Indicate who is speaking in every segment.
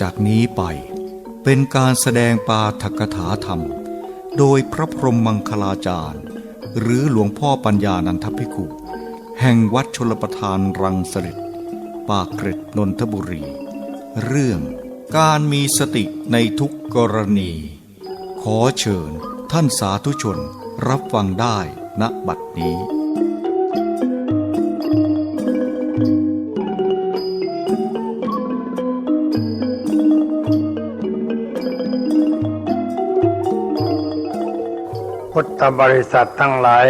Speaker 1: จากนี้ไป เป็นการแสดงปาฐกถาธรรม โดยพระพรหมมังคลาจารย์ หรือหลวงพ่อปัญญานันทภิกขุแห่งวัดชลประทานรังสฤษปากเกร็ดนนทบุรี เรื่องการมีสติในทุกกรณี ขอเชิญท่านสาธุชนรับฟังได้ณบัดนี้
Speaker 2: ธบริษัททั้งหลาย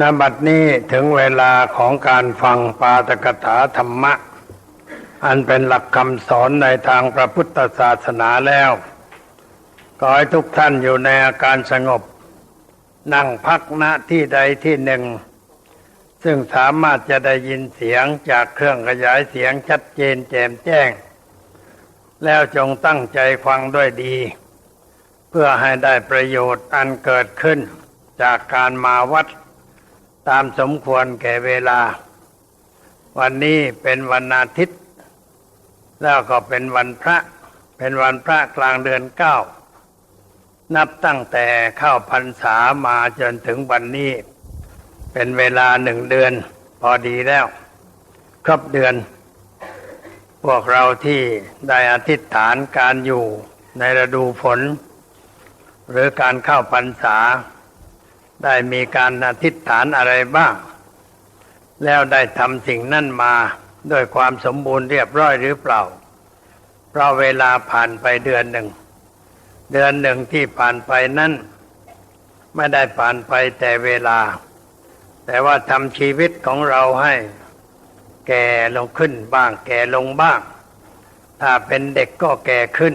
Speaker 2: ณบัดนี้ถึงเวลาของการฟังปาตกถาธรรมะ อันเป็นหลักคำสอนในทางพระพุทธศาสนาแล้ว ขอให้ทุกท่านอยู่ในอาการสงบ นั่งพักณที่ใดที่หนึ่ง ซึ่งสามารถจะได้ยินเสียงจากเครื่องขยายเสียงชัดเจนแจ่มแจ้ง แล้วจงตั้งใจฟังด้วยดี เพื่อให้ได้ประโยชน์อันเกิดขึ้น จากการมาวัดตามสมควรแก่เวลา วันนี้เป็นวันอาทิตย์ แล้วก็เป็นวันพระ เป็นวันพระกลางเดือนเก้า นับตั้งแต่เข้าพรรษามาจนถึงวันนี้ เป็นเวลาหนึ่งเดือนพอดีแล้ว ครบเดือน พวกเราที่ได้อธิษฐานการอยู่ในฤดูฝน หรือการเข้าพรรษา ได้มีการอธิษฐานอะไรบ้าง แล้วได้ทำสิ่งนั้นมาด้วยความสมบูรณ์เรียบร้อยหรือเปล่า เพราะเวลาผ่านไปเดือนหนึ่ง เดือนหนึ่งที่ผ่านไปนั้นไม่ได้ผ่านไปแต่เวลา แต่ว่าทำชีวิตของเราให้แก่ลงขึ้นบ้าง แก่ลงบ้าง ถ้าเป็นเด็กก็แก่ขึ้น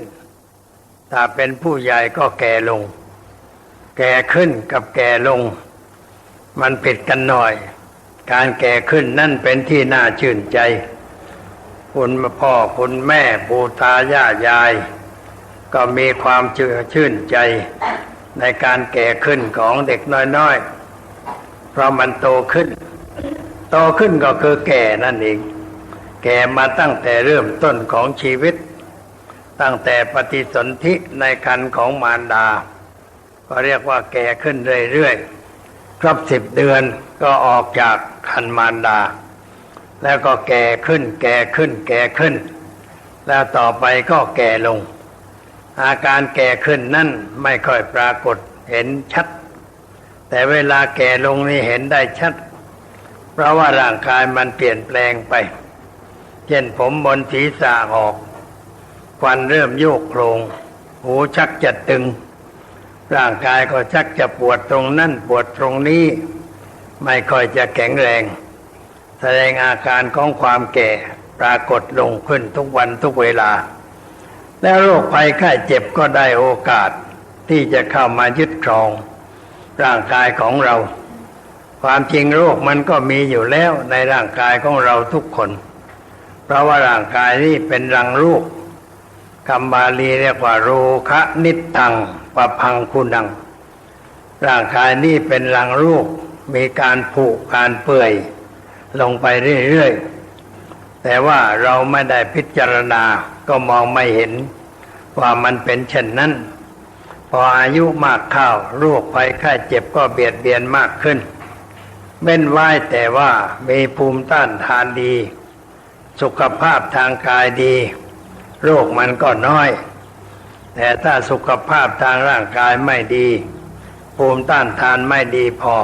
Speaker 2: ถ้าเป็นผู้ใหญ่ก็แก่ลง แก่ขึ้นกับแก่ลง มันผิดกันหน่อย การแก่ขึ้นนั่นเป็นที่น่าชื่นใจ คุณพ่อคุณแม่ปู่ตาย่ายาย ก็มีความเชื่อชื่นใจ ในการแก่ขึ้นของเด็กน้อยๆ เพราะมันโตขึ้น โตขึ้นก็คือแก่นั่นเอง แก่มาตั้งแต่เริ่มต้นของชีวิต ตั้งแต่ปฏิสนธิในคันของมารดา ก็เรียกว่าแก่ขึ้นเรื่อยๆ ครบสิบเดือนก็ออกจากคันมารดา แล้วก็แก่ขึ้น แก่ขึ้น แก่ขึ้น แล้วต่อไปก็แก่ลง อาการแก่ขึ้นนั่นไม่ค่อยปรากฏเห็นชัด แต่เวลาแก่ลงนี่เห็นได้ชัด เพราะว่าร่างกายมันเปลี่ยนแปลงไป เช่นผมบนศีรษะออก ควันเริ่มโยกโครง หูชักจะตึง ร่างกายก็ชักจะปวดตรงนั่นปวดตรงนี้ ไม่ค่อยจะแข็งแรง แสดงอาการของความแก่ปรากฏลงขึ้นทุกวันทุกเวลา แล้วโรคภัยไข้เจ็บก็ได้โอกาสที่จะเข้ามายึดครอง ร่างกายของเรา ความจริงโรคมันก็มีอยู่แล้วในร่างกายของเราทุกคน เพราะว่าร่างกายนี่เป็นรังรูป คำบาลีเรียกว่าโรคะนิตังปะพังคุณัง ร่างกายนี่เป็นรังรูปมีการผุการเปื่อย ลงไปเรื่อยๆ แต่ว่าเราไม่ได้พิจารณาก็มองไม่เห็น ว่ามันเป็นเช่นนั้น พออายุมากเข้าโรคภัยไข้เจ็บก็เบียดเบียนมากขึ้นเว้นไว้แต่ว่ามีภูมิต้านทานดี สุขภาพทางกายดี โรคมันก็น้อย แต่ถ้าสุขภาพทางร่างกายไม่ดี ภูมิต้านทานไม่ดีพอ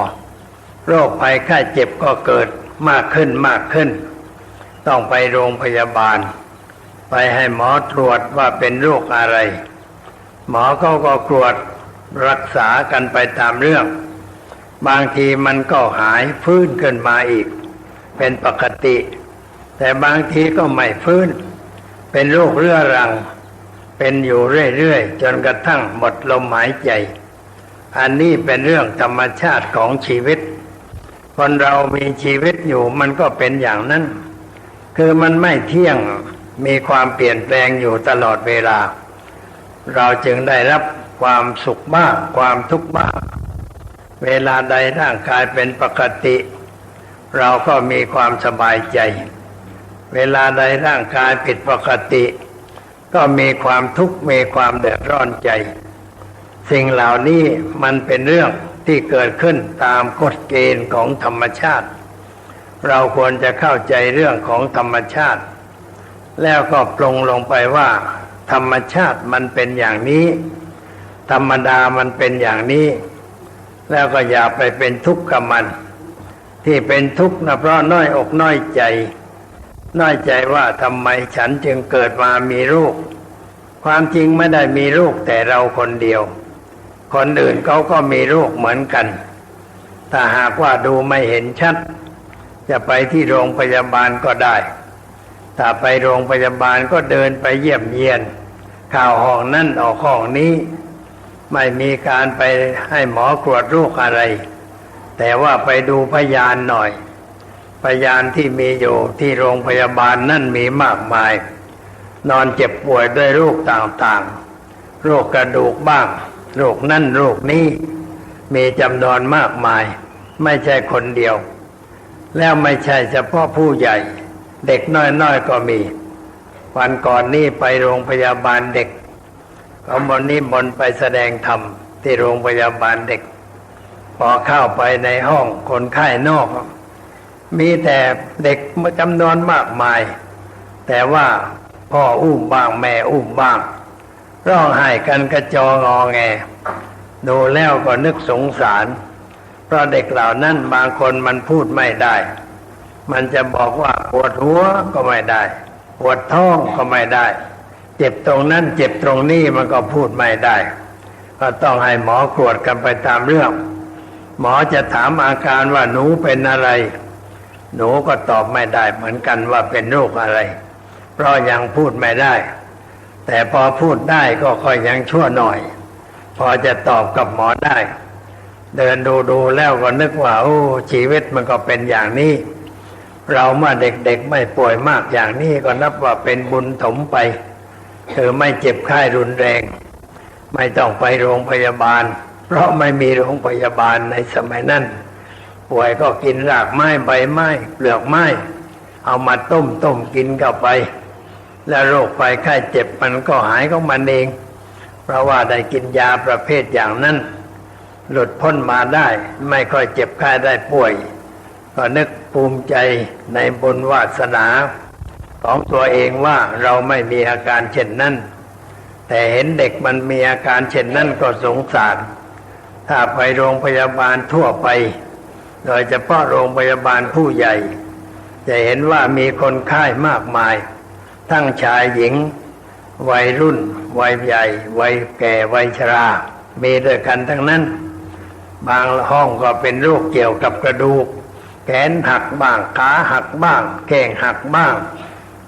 Speaker 2: โรคภัยไข้เจ็บก็เกิดมากขึ้นมากขึ้น ต้องไปโรงพยาบาล ไปให้หมอตรวจว่าเป็นโรคอะไร หมอเขาก็ตรวจรักษากันไปตามเรื่อง บางทีมันก็หายฟื้นขึ้นมาอีก เป็นปกติ แต่บางทีก็ไม่ฟื้น เป็นโรคเรื้อรัง เป็นอยู่เรื่อยๆจนกระทั่งหมดลมหายใจ อันนี้เป็นเรื่องธรรมชาติของชีวิต คนเรามีชีวิตอยู่มันก็เป็นอย่างนั้น คือมันไม่เที่ยงมีความเปลี่ยนแปลงอยู่ตลอดเวลา เราจึงได้รับความสุขบ้างความทุกข์บ้างเวลาใดร่างกายเป็นปกติ เราก็มีความสบายใจ เวลาใดร่างกายผิดปกติ ก็มีความทุกข์มีความเดือดร้อนใจ สิ่งเหล่านี้มันเป็นเรื่องที่เกิดขึ้นตามกฎเกณฑ์ของธรรมชาติ เราควรจะเข้าใจเรื่องของธรรมชาติ แล้วก็ปรงลงไปว่า ธรรมชาติมันเป็นอย่างนี้ ธรรมดามันเป็นอย่างนี้ แล้วก็อย่าไปเป็นทุกข์กับมัน ที่เป็นทุกข์นะเพราะน้อยอกน้อยใจ น้อยใจว่าทำไมฉันจึงเกิดมามีลูก ความจริงไม่ได้มีลูกแต่เราคนเดียว คนอื่นเขาก็มีลูกเหมือนกัน ถ้าหากว่าดูไม่เห็นชัด จะไปที่โรงพยาบาลก็ได้ ถ้าไปโรงพยาบาลก็เดินไปเยี่ยมเยียน ข่าวห้องนั่นออกห้องนี้ ไม่มีการไปให้หมอกรวดโรคอะไร แต่ว่าไปดูพยานหน่อย พยานที่มีอยู่ที่โรงพยาบาลนั่นมีมากมาย นอนเจ็บป่วยด้วยโรคต่างๆ โรคกระดูกบ้าง โรคนั่นโรคนี้ มีจำนวนมากมาย ไม่ใช่คนเดียว แล้วไม่ใช่เฉพาะผู้ใหญ่ เด็กน้อยๆก็มี วันก่อนนี้ไปโรงพยาบาลเด็กเขามนนี้มนไปแสดงธรรมที่โรงพยาบาลเด็ก พอเข้าไปในห้องคนไข้นอก มีแต่เด็กจำนวนมากมาย แต่ว่าพ่ออุ้มบ้างแม่อุ้มบ้าง ร้องไห้กันกระจองอแง ดูแล้วก็นึกสงสาร เพราะเด็กเหล่านั้นบางคนมันพูดไม่ได้ มันจะบอกว่าปวดหัวก็ไม่ได้ ปวดท้องก็ไม่ได้ เจ็บตรงนั้นเจ็บตรงนี้มันก็พูดไม่ได้ ก็ต้องให้หมอกรวดกันไปตามเรื่อง หมอจะถามอาการว่าหนูเป็นอะไร หนูก็ตอบไม่ได้เหมือนกันว่าเป็นโรคอะไร เพราะยังพูดไม่ได้ แต่พอพูดได้ก็ค่อยยังชั่วหน่อย พอจะตอบกับหมอได้ เดินดูดูแล้วก็นึกว่าโอ้ชีวิตมันก็เป็นอย่างนี้ เราเมื่อเด็กๆไม่ป่วยมากอย่างนี้ก็นับว่าเป็นบุญถมไปคือไม่เจ็บไข้รุนแรง ไม่ต้องไปโรงพยาบาล เพราะไม่มีโรงพยาบาลในสมัยนั้น ป่วยก็กินรากไม้ใบไม้เปลือกไม้ เอามาต้มต้มกินเข้าไป แล้วโรคไฟไข้เจ็บมันก็หายของมันเอง เพราะว่าได้กินยาประเภทอย่างนั้น หลุดพ้นมาได้ ไม่ค่อยเจ็บไข้ได้ป่วย ก็นึกภูมิใจในบุญวาสนาของตัวเองว่าเราไม่มีอาการเช่นนั้น แต่เห็นเด็กมันมีอาการเช่นนั้นก็สงสาร ถ้าไปโรงพยาบาลทั่วไป โดยเฉพาะโรงพยาบาลผู้ใหญ่ จะเห็นว่ามีคนไข้มากมาย ทั้งชายหญิง วัยรุ่น วัยใหญ่ วัยแก่ วัยชรา มีด้วยกันทั้งนั้น บางห้องก็เป็นโรคเกี่ยวกับกระดูก แขนหักบ้าง ขาหักบ้าง แข้งหักบ้าง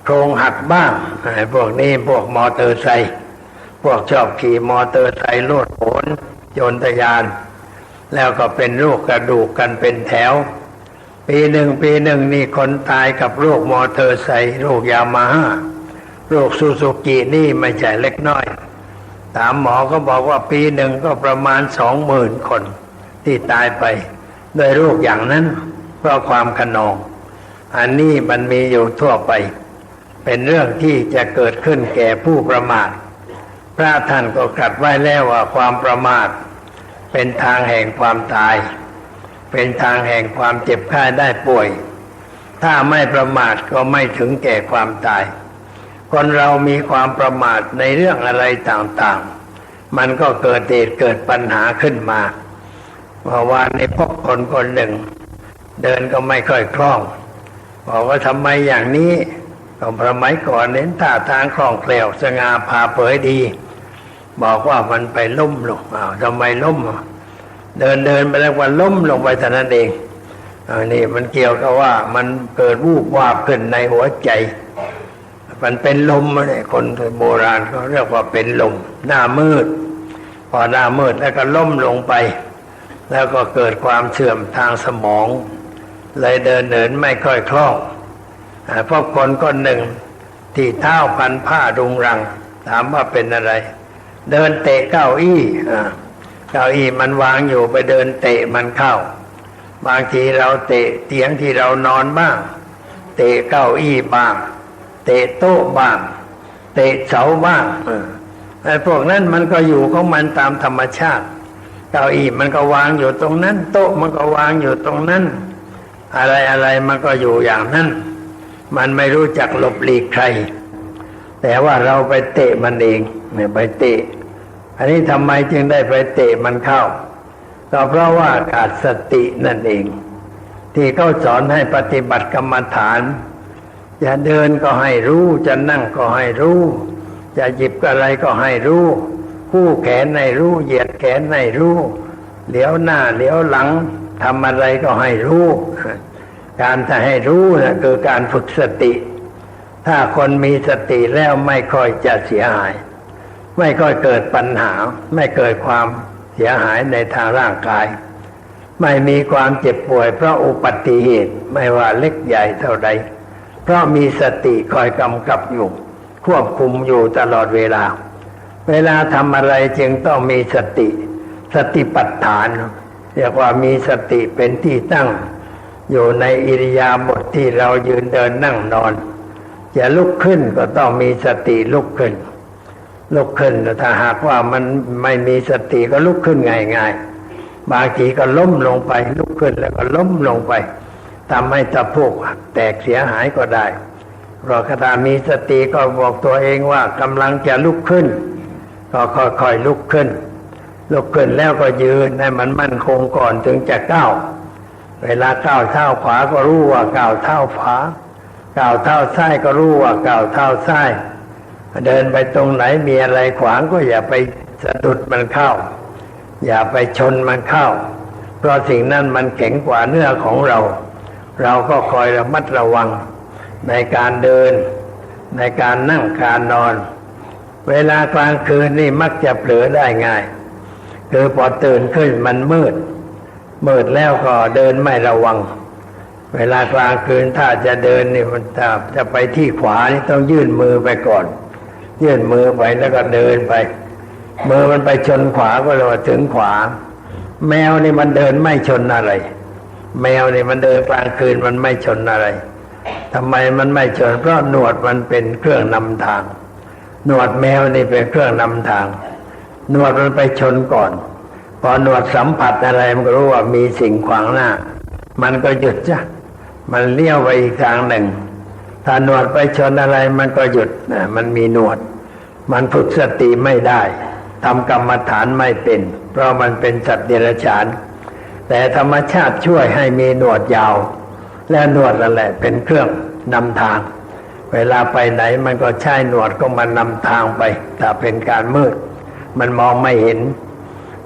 Speaker 2: โครงหักบ้างไอ้พวกนี้พวกมอเตอร์ไซค์พวกชอบขี่มอเตอร์ไซค์โลดโผนโยนทะยาน แล้วก็เป็นโรคกระดูกกันเป็นแถว ปีหนึ่งปีหนึ่งนี่คนตายกับโรคมอเตอร์ไซค์โรคยามาฮ่าโรคซูซูกินี่ไม่ใช่เล็กน้อยถามหมอก็บอกว่าปีหนึ่งก็ประมาณสองหมื่นคนที่ตายไปด้วยโรคอย่างนั้น เพราะความขนอง อันนี้มันมีอยู่ทั่วไป เป็นเรื่องที่จะเกิดขึ้นแก่ผู้ประมาทพระท่านก็กลัดไว้แล้วว่าความประมาท เป็นทางแห่งความตาย เป็นทางแห่งความเจ็บไข้ได้ป่วย ถ้าไม่ประมาทก็ไม่ถึงแก่ความตาย คนเรามีความประมาทในเรื่องอะไรต่างๆ มันก็เกิดเหตุเกิดปัญหาขึ้นมาเมื่อวานในพบคนคนหนึ่ง เดินก็ไม่ค่อยคล่อง บอกว่าทำไมอย่างนี้ก็สมัยก่อนเน้นท่าทางคล่องแคล่วสง่าผ่าเผยดี บอกว่ามันไปล้มลงอ้าวทำไมล้มเดินเดินไปแล้วว่าล้มลงไปเท่นั้นเองอันนี้มันเกี่ยวกับว่ามันเกิดวูบวาบขึ้นในหัวใจ มันเป็นลมเลยคนโบราณเขาเรียกว่าเป็นลม หน้ามืด พอหน้ามืดแล้วก็ล้มลงไป แล้วก็เกิดความเสื่อมทางสมอง เลยเดินเดินไม่ค่อยคล่องอ่าพบคนคนหนึ่งที่เท้าพันผ้ารุงรัง ถามว่าเป็นอะไร เดินเตะเก้าอี้เก้าอี้มันวางอยู่ไปเดินเตะมันเข้า บางทีเราเตะเตียงที่เรานอนบ้าง เตะเก้าอี้บ้าง เตะโต๊ะบ้าง เตะเสาบ้างไอ้พวกนั้นมันก็อยู่ของมันตามธรรมชาติ เก้าอี้มันก็วางอยู่ตรงนั้น โต๊ะมันก็วางอยู่ตรงนั้น อะไรอะไรมันก็อยู่อย่างนั้น มันไม่รู้จักหลบหลีกใคร แต่ว่าเราไปเตะมันเองเนี่ยไปเตะ อันนี้ทำไมจึงได้ไปเตะมันเข้า ก็เพราะว่าขาดสตินั่นเอง ที่เขาสอนให้ปฏิบัติกรรมฐาน จะเดินก็ให้รู้ จะนั่งก็ให้รู้ จะหยิบอะไรก็ให้รู้คู่แขนให้รู้เหยียดแขนให้รู้เหลียวหน้าเหลียวหลังทำอะไรก็ให้รู้ การจะให้รู้นะคือการฝึกสติ ถ้าคนมีสติแล้วไม่ค่อยจะเสียหาย ไม่ค่อยเกิดปัญหา ไม่เกิดความเสียหายในทางร่างกาย ไม่มีความเจ็บป่วย เพราะอุบัติเหตุไม่ว่าเล็กใหญ่เท่าใด เพราะมีสติคอยกำกับอยู่ ควบคุมอยู่ตลอดเวลา เวลาทำอะไรจึงต้องมีสติ สติปัฏฐาน เรียกว่ามีสติเป็นที่ตั้ง อยู่ในอิริยาบถทที่เรายืนเดินนั่งนอน จะลุกขึ้นก็ต้องมีสติลุกขึ้น ลุกขึ้นถ้าหากว่ามันไม่มีสติก็ลุกขึ้นง่ายๆบางทีก็ล้มลงไป ลุกขึ้นแล้วก็ล้มลงไปทำให้ตะโพกแตกเสียหายก็ได้เราะขณะมีสติก็บอกตัวเองว่ากำลังจะลุกขึ้น ก็ค่อยๆลุกขึ้น ลุกขึ้นแล้วก็ยืนให้มันมั่นคงก่อนถึงจะก้าว เวลาก้าวเท้าขวาก็รู้ว่าก้าวเท้าขวา ก้าวเท้าซ้ายก็รู้ว่าก้าวเท้าซ้าย เดินไปตรงไหนมีอะไรขวางก็อย่าไปสะดุดมันเข้า อย่าไปชนมันเข้า เพราะสิ่งนั้นมันแข็งกว่าเนื้อของเรา เราก็คอยระมัดระวังในการเดิน ในการนั่งการนอน เวลากลางคืนนี่มักจะเผลอได้ง่าย คือพอตื่นขึ้นมันมืด มืดแล้วก็เดินไม่ระวัง เวลากลางคืนถ้าจะเดินนี่มันถ้าจะไปที่ขวานี่ต้องยื่นมือไปก่อน ยื่นมือไปแล้วก็เดินไป มือมันไปชนขวาก็เลยว่าถึงขวา แมวนี่มันเดินไม่ชนอะไร แมวนี่มันเดินกลางคืนมันไม่ชนอะไรทำไมมันไม่ชนเพราะหนวดมันเป็นเครื่องนำทาง หนวดแมวนี่เป็นเครื่องนำทาง หนวดมันไปชนก่อน พอหนวดสัมผัสอะไรมันก็รู้ว่ามีสิ่งขวางหน้า มันก็หยุดจ้ะ มันเลี้ยวไปอีกทางหนึ่ง ถ้าหนวดไปชนอะไรมันก็หยุดนะมันมีหนวด มันฝึกสติไม่ได้ทำกรรมฐานไม่เป็น เพราะมันเป็นสัตว์เดรัจฉาน แต่ธรรมชาติช่วยให้มีหนวดยาว และหนวดนั่นแหละ เป็นเครื่องนำทาง เวลาไปไหนมันก็ใช้หนวดก็มานำทางไปถ้าเป็นการมืด มันมองไม่เห็น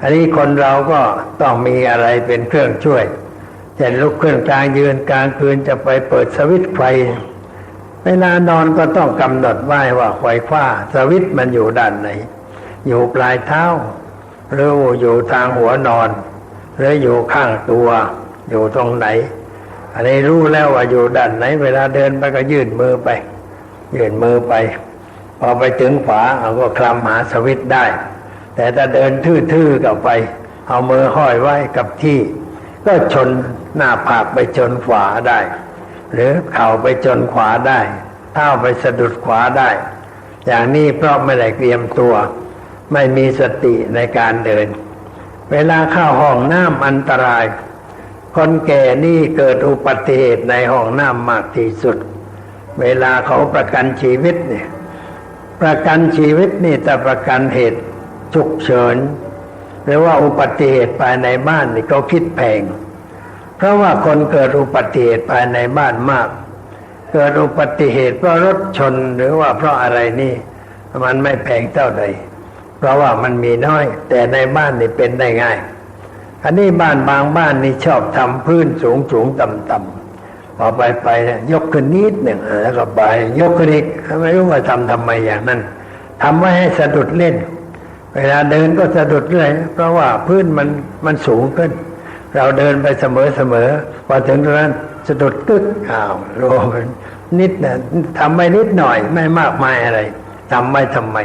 Speaker 2: อันนี้คนเราก็ต้องมีอะไรเป็นเครื่องช่วย เช่นลุกขึ้นกลางยืนกลางคืนจะไปเปิดสวิตไฟ เวลานอนก็ต้องกำหนดไว้ว่าไฟฟ้า สวิตมันอยู่ด้านไหน อยู่ปลายเท้า หรืออยู่ทางหัวนอน หรืออยู่ข้างตัว อยู่ตรงไหน อันนี้รู้แล้วว่าอยู่ด้านไหน เวลาเดินไปก็ยื่นมือไป ยื่นมือไป พอไปถึงขวาเราก็คลำหาสวิตได้ แต่ถ้าเดินทื่อๆกับไป เอามือห้อยไว้กับที่ ก็ชนหน้าผากไปชนขวาได้ หรือเข่าไปชนขวาได้เท้าไปสะดุดขวาได้ อย่างนี้เพราะไม่ได้เตรียมตัว ไม่มีสติในการเดิน เวลาเข้าห้องน้ำอันตราย คนแก่นี่เกิดอุบัติเหตุในห้องน้ำมากที่สุด เวลาเขาประกันชีวิตเนี่ยประกันชีวิตนี่แต่ประกันเหตุฉุกเฉิน หรือว่าอุบัติเหตุภายในบ้านนี่เขาคิดแพง เพราะว่าคนเกิดอุบัติเหตุภายในบ้านมาก เกิดอุบัติเหตุเพราะรถชนหรือว่าเพราะอะไรนี่ มันไม่แพงเท่าใดเพราะว่ามันมีน้อย แต่ในบ้านนี่เป็นได้ง่าย อันนี้บ้านบางบ้านนี่ชอบทำพื้นสูงสูงต่ำต่ำพอไปไปเนี่ยยกขึ้นนิดหนึ่งแล้วก็ไปยกขึ้นอีกไม่รู้ว่าทำทำไมอย่างนั้นทำไว้ให้สะดุดเล่น เวลาเดินก็สะดุดเรื่อยเพราะว่าพื้นมันมันสูงขึ้น เราเดินไปเสมอเสมอพอถึงตรงนั้นสะดุดกึกอ้าวโลมันนิดนะทำไปนิดหน่อยไม่มากมายอะไรทำไม่ทำไม